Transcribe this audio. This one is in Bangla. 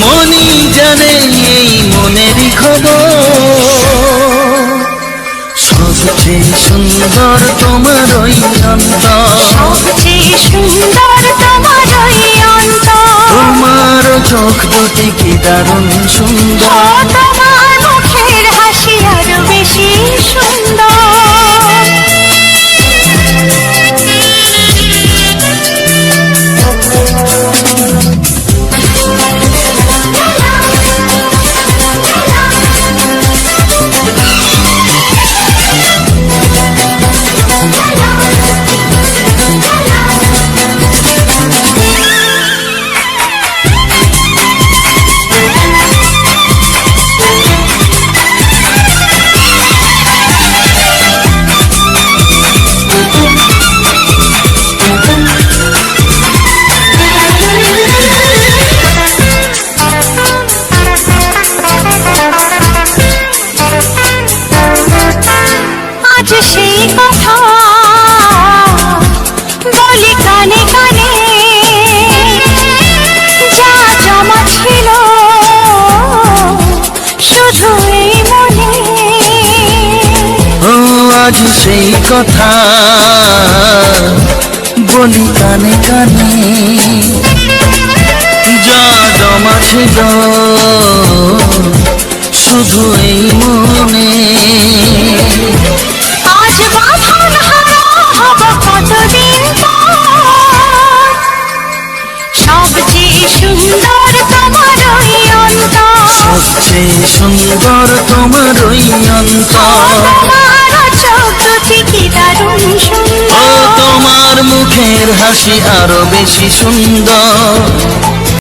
মনই জানে এই মনেরই খবর। সবচেয়ে সুন্দর তোমার ওই অন্তর। সবচেয়ে সুন্দর তোমার ওই অন্তর। তোমার চোখ দুটি কি দারুণ সুন্দর। আজ সেই কথা। বলি কানে কানে যা জমা ছিল। শুধু এই মনে। আজ বাঁধন হব কতদিন সবচেয়ে সুন্দর তোমার সবচেয়ে সুন্দর তোমার অন্তর। মুখের হাসি আরও বেশি সুন্দর।